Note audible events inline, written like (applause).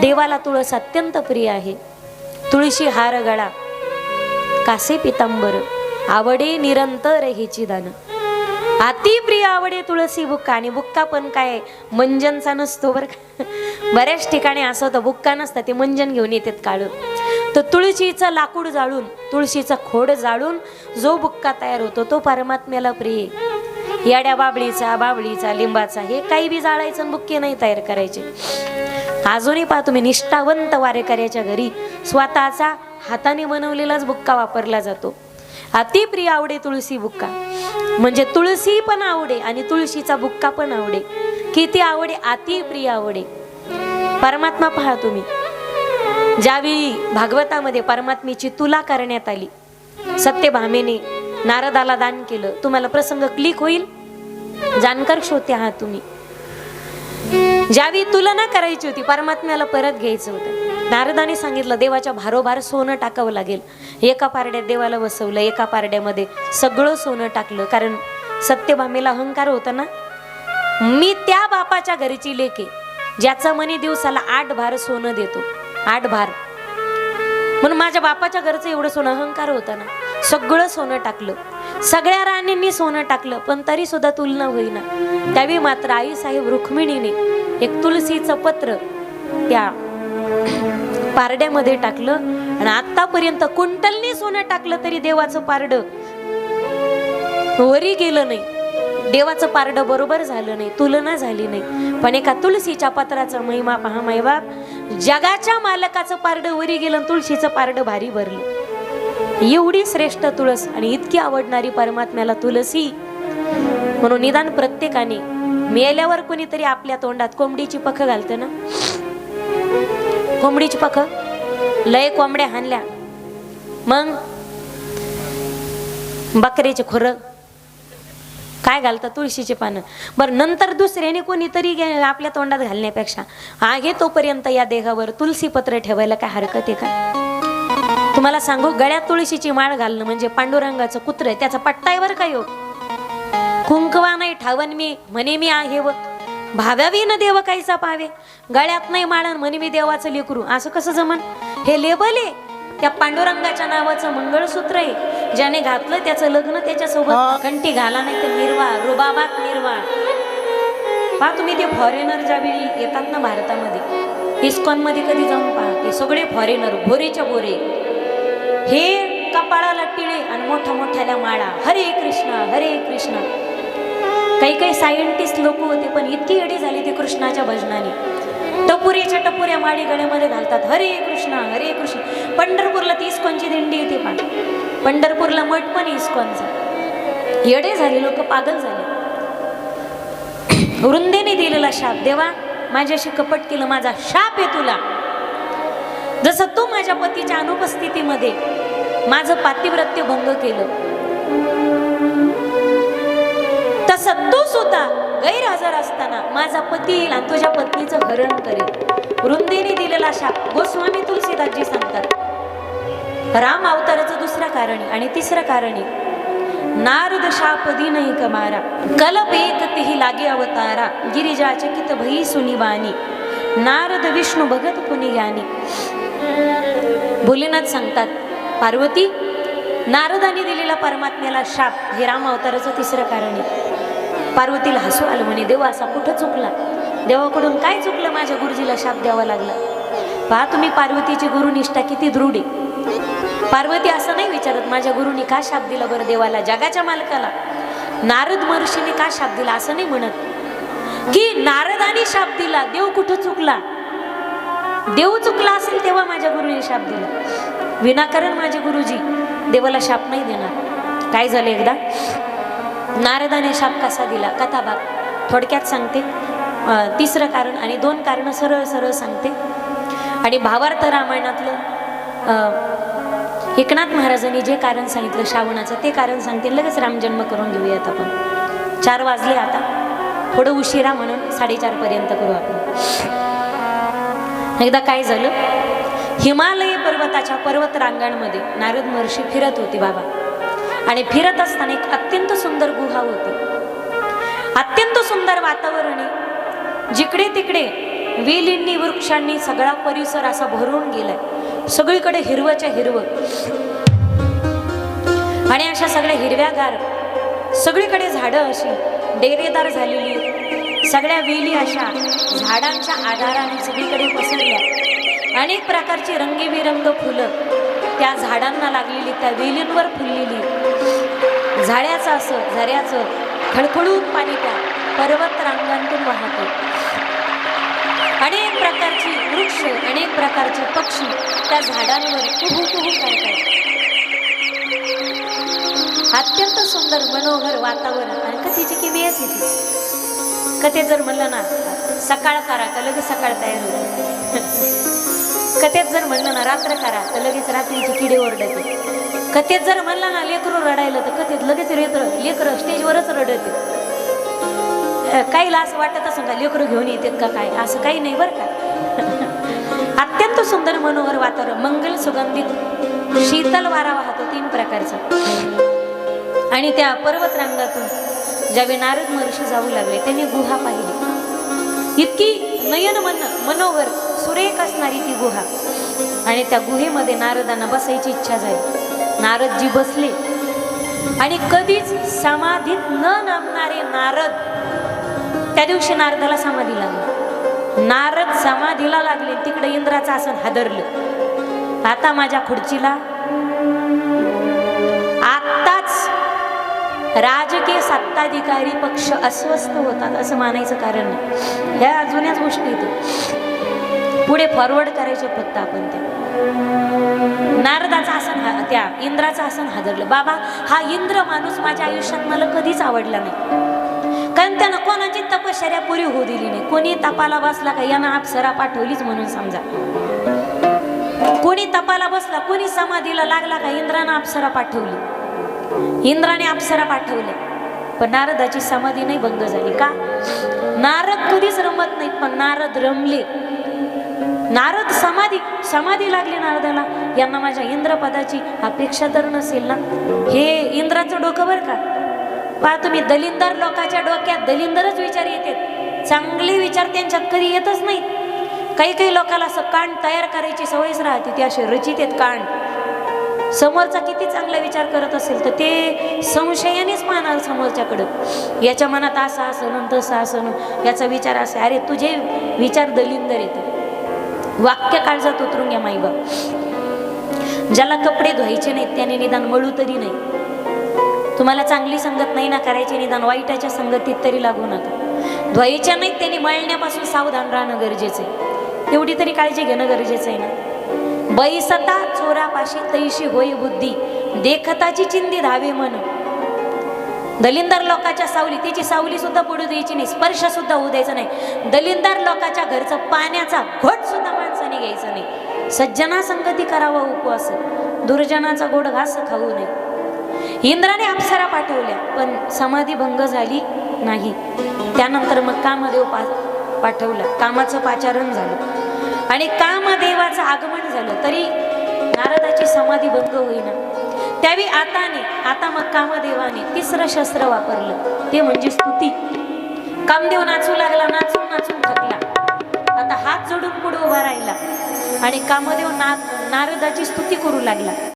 देवाला तुळस अत्यंत प्रिय आहे. तुळशी हार गळा. कासे पितांबर. आवडे निरंतर हिची दान अति प्रिय आवडे तुळसी बुक्का. आणि बुक्का पण काय? मंजनचा नसतो बरं का. बऱ्याच ठिकाणी असं होतं बुक्का नसतं ते मंजन घेऊन येतात काळं. तर तुळशीचं लाकूड जाळून तुळशीचा खोड जाळून जो बुक्का तयार होतो तो परमात्म्याला प्रिय. याड्या बाबळीचा बाबळीचा लिंबाचा हे काही बी जाळायचं बुक्के नाही तयार करायचे. अजूनही पहा तुम्ही निष्ठावंत वारेकऱ्याच्या घरी स्वतःचा हाताने बनवलेलाच बुक्का वापरला जातो. अतिप्रिय आवडे तुळशी बुक्का. म्हणजे तुळशी पण आवडे आणि तुळशीचा बुक्का पण आवडे. किती आवडे अतिप्रिय आवडे. परमात्मा पहा तुम्ही. ज्यावेळी भागवतामध्ये परमात्मेची तुला करण्यात आली सत्यभामेने नारदाला दान केलं तुम्हाला प्रसंग क्लिक होईल. जाणकार श्रोते आहात तुम्ही. ज्यावेळी तुलना करायची होती परमात्म्याला परत घ्यायचं होतं. नारदाने सांगितलं देवाच्या भारोभार सोनं टाकावं लागेल. एका पारड्यात देवाला बसवलं एका पारड्यामध्ये सगळं सोनं टाकलं. कारण सत्यभामेला अहंकार होता ना? मी त्या बापाच्या घरीची लेके ज्याचा मनी दिवसाला आठ भार सोनं देतो. आठ भार. म्हणून माझ्या बापाच्या घरचं एवढं सोनं अहंकार होता ना? सगळं सोनं टाकलं. सगळ्या राणींनी सोनं टाकलं पण तरी सुद्धा तुलना होईना. त्यावेळी मात्र आई साहेब रुक्मिणीने एक तुलसीचं पत्र त्या पारड्यामध्ये टाकलं आणि आतापर्यंत कुंटलने सोनं टाकलं तरी देवाचं पारड वरी गेलं नाही. देवाचं पारडं बरोबर झालं नाही तुलना झाली नाही. पण एका तुलसीच्या पत्राचा महिमा पहा मैबाप जगाच्या मालकाचं पारडं वरी गेलं तुळशीचं पारडं भारी भरलं. एवढी श्रेष्ठ तुळस आणि इतकी आवडणारी परमात्म्याला तुलसी. म्हणून निदान प्रत्येकाने मेल्यावर कोणीतरी आपल्या तोंडात कोंबडीची पख घालतं ना? कोंबडीची पख? लय कोंबड्या हाणल्या. मग? बकऱ्याचे खोरं. काय घालतात तुळशीचे पानं? बरं नंतर दुसऱ्याने कोणीतरी आपल्या तोंडात घालण्यापेक्षा. आहे तोपर्यंत या देहावर तुलसीपत्र पत्र ठेवायला काय हरकत आहे का? तुम्हाला सांगू गळ्यात तुळशीची माळ घालणं म्हणजे पांडुरंगाचं कुत्र त्याचा पट्टा आहे बरं का योग कुंकवा नाही ठावन मी म्हणे मी आहे व. भाव्यावी न देव काहीचा पावे. गळ्यात नाही माळण म्हणे मी देवाचं लेकरू. असं कसं जमन? हे लेबल आहे. त्या पांडुरंगाच्या नावाचं मंगळसूत्र आहे. ज्याने घातलं त्याचं लग्न त्याच्यासोबत. कंठी घाला नाही तर निर्वाळ रुबाबात निर्वाळ पहा तुम्ही ते फॉरेनर ज्यावेळी येतात ना भारतामध्ये इस्कॉनमध्ये कधी जाऊन पहा ते सगळे फॉरेनर भोरेच्या बोरे हे कपाळाला टिळे आणि मोठ्या मोठ्याला माळा. हरे कृष्ण हरे कृष्ण. काही काही सायंटिस्ट लोक होते पण इतकी एडी झाली ती कृष्णाच्या भजनाने. टपुरीच्या टपुऱ्या माडी गळ्यामध्ये घालतात. हरे कृष्ण हरे कृष्ण. पंढरपूरला ती इस्कॉनची दिंडी येते पण पंढरपूरला मठ पण इस्कॉनचा येडे झाले लोक पागल झाले. वृंदेने दिलेला शाप. देवा माझ्याशी कपट केलं माझा शाप आहे तुला. जसं तू माझ्या पतीच्या अनुपस्थितीमध्ये माझं पातिव्रत्य भंग केलं. तसं तू सुद्धा गैरहजर असताना माझा पती येईल आणि तुझ्या पत्नीचं हरण करेल. वृंदीने दिलेला शाप गोस्वामी तुलसीदासजी सांगतात. राम अवताराचं दुसरं कारण आहे आणि तिसरं कारण आहे. नारद शाप नाही कमारा कलप एक तेही लागे अवतारा. गिरिजा चकित भई सुनिवानी. नारद विष्णू भगत पुनी ज्ञानी भोलेनाथ सांगतात पार्वती नारदाने दिलेला परमात्म्याला शाप हे राम अवताराचं तिसरं कारण आहे. पार्वतीला हसू आलं म्हणे देवा असा कुठं चुकला? देवाकडून काय चुकलं माझ्या गुरुजीला शाप द्यावा लागला? पहा तुम्ही पार्वतीची गुरुनिष्ठा किती दृढ आहे. पार्वती असं नाही विचारत माझ्या गुरुनी का शाप दिला बरं देवाला जगाच्या मालकाला? नारद महर्षीने का शाप दिला? असं नाही म्हणत. की नारदाने शाप दिला देव कुठं चुकला? देव चुकला असेल तेव्हा माझ्या गुरुने शाप दिला. विनाकारण माझे गुरुजी देवाला शाप नाही देणार. काय झालं एकदा? नारदाने शाप कसा दिला? कथा भाग थोडक्यात सांगते. तिसरं कारण आणि दोन कारणं सरळ सरळ सांगते. आणि भावार्थ रामायणातलं एकनाथ महाराजांनी जे कारण सांगितलं श्रावणाचं ते कारण सांगते. लगेच रामजन्म करून घेऊयात आपण. चार वाजले आता. थोडं उशिरा म्हणून साडेचारपर्यंत करू आपण. एकदा काय झालं? हिमालय पर्वताच्या पर्वत रांगांमध्ये नारद महर्षी फिरत होते बाबा. आणि फिरत असताना एक अत्यंत सुंदर गुहा होती. अत्यंत सुंदर वातावरण आहे जिकडे तिकडे वेलींनी वृक्षांनी सगळा परिसर असा भरून गेलाय. सगळीकडे हिरवच्या हिरवं. आणि अशा सगळ्या हिरव्यागार सगळीकडे झाडं अशी डेरेदार झालेली सगळ्या वेली अशा झाडांच्या आधाराने सगळीकडे पसरल्या. अनेक प्रकारची रंगीबिरंग फुलं त्या झाडांना लागलेली त्या वेलींवर फुललेली. झाड्याचं असं झऱ्याचं खळखळून पाणी त्या पर्वत रांगांतून वाहतं. अनेक प्रकारची वृक्ष अनेक प्रकारचे पक्षी त्या झाडांवर कुहू कुहू करतात. अत्यंत सुंदर मनोहर वातावरण आणि कथेची किमियाच येते. कथेत जर म्हणलं ना सकाळ करा तर लगेच सकाळ तयार होते कथेत जर म्हणलं ना रात्र करा तर लगेच रात्रीची किडे ओरडते. कथेत जर म्हणलं ना लेकरू रडायला तर कथेत लगेच लेकर लेकरं स्टेजवरच रडते. काहीला असं वाटत असं का लेकरं घेऊन येतात का काय? असं काही नाही बरं का? (laughs) अत्यंत सुंदर मनोहर वातावरण मंगल सुगंधित शीतल वारा वाहतो तीन प्रकारचा. आणि त्या पर्वत रांगातून ज्यावेळी नारद महर्षी जाऊ लागले त्यांनी गुहा पाहिली. इतकी नयन मन मनोहर सुरेख असणारी ती गुहा. आणि त्या गुहेमध्ये नारदांना बसायची इच्छा झाली. नारदजी बसले. आणि कधीच समाधीत न नामणारे नारद त्या दिवशी नारदाला समाधी लागली. नारद समाधीला लागले तिकडे इंद्राचं आसन हादरलं. आता माझ्या खुर्चीला राजकीय सत्ताधिकारी पक्ष अस्वस्थ होतात असं मानायचं कारण नाही. ह्या जुन्याच गोष्टी इथं पुढे फॉरवर्ड करायचे फक्त आपण ते. नारदाचं आसन हा त्या इंद्राचं आसन हादरलं. बाबा हा इंद्र माणूस माझ्या आयुष्यात मला कधीच आवडला नाही. कारण त्यानं कोणाची तपश्चर्या पुरी होऊ दिली नाही. कोणी तपाला बसला का यानं अप्सरा पाठवलीच म्हणून समजा. कोणी तपाला बसला कोणी समाधीला लागला का इंद्रानं अप्सरा पाठवली. इंद्राने अप्सरा पाठवले. पण नारदाची समाधी नाही भंग झाली का? नारद कधीच रमत नाहीत पण नारद रमले. नारद समाधी समाधी लागली नारदाला. यांना माझ्या इंद्रपदाची अपेक्षा तर नसेल ना? हे इंद्राचं डोकं बरं का? पहा तुम्ही दलिंदर लोकांच्या डोक्यात दलिंदरच विचार येतात. चांगले विचार त्यांच्यात कधी येतच नाहीत. काही काही लोकांना असं कांड तयार करायची सवयच राहते ते असे रचित आहेत कांड समोरचा किती चांगला विचार करत असेल तर ते संशयानेच मानाल समोरच्याकडं. याच्या मनात असं असं तसं असं याचा विचार असा अरे तुझे विचार दलिंदर येतं वाक्य काळजात उतरून घ्या माईबाप ज्याला कपडे धुवायचे नाहीत त्याने निदान मळू तरी नाही. तुम्हाला चांगली संगत नाही ना करायची निदान वाईटाच्या संगतीत तरी लागू नका. धुवायच्या नाहीत त्याने मळण्यापासून सावधान राहणं गरजेचं आहे. एवढी तरी काळजी घेणं गरजेचं आहे ना? बैसता चोरापाशी तैशी होई बुद्धी. देखताची चिंदी धावी मन. दलिंदर लोकाच्या सावली तिची सावली सुद्धा पडू द्यायची नाही स्पर्श सुद्धा होऊ द्यायचा नाही. दलिंदर लोकाच्या घरचं पाण्याचा घोट सुद्धा माणसाने घ्यायचा नाही. सज्जना संगती करावा उपवास. दुर्जनाचा गोड घास खाऊ नये. इंद्राने अप्सरा पाठवल्या पण समाधी भंग झाली नाही. त्यानंतर मग कामदेव पा पाठवला. कामाचं पाचारण झालं. आणि कामदेवाचं आगमन झालं तरी नारदाची समाधी भंग होईना. त्यावेळी आताने आता मग कामदेवाने तिसरं शस्त्र वापरलं. ते म्हणजे स्तुती. कामदेव नाचू लागला नाचून नाचून थकला. आता हात जोडून पुढे उभा राहिला. आणि कामदेव ना नारदाची स्तुती करू लागला.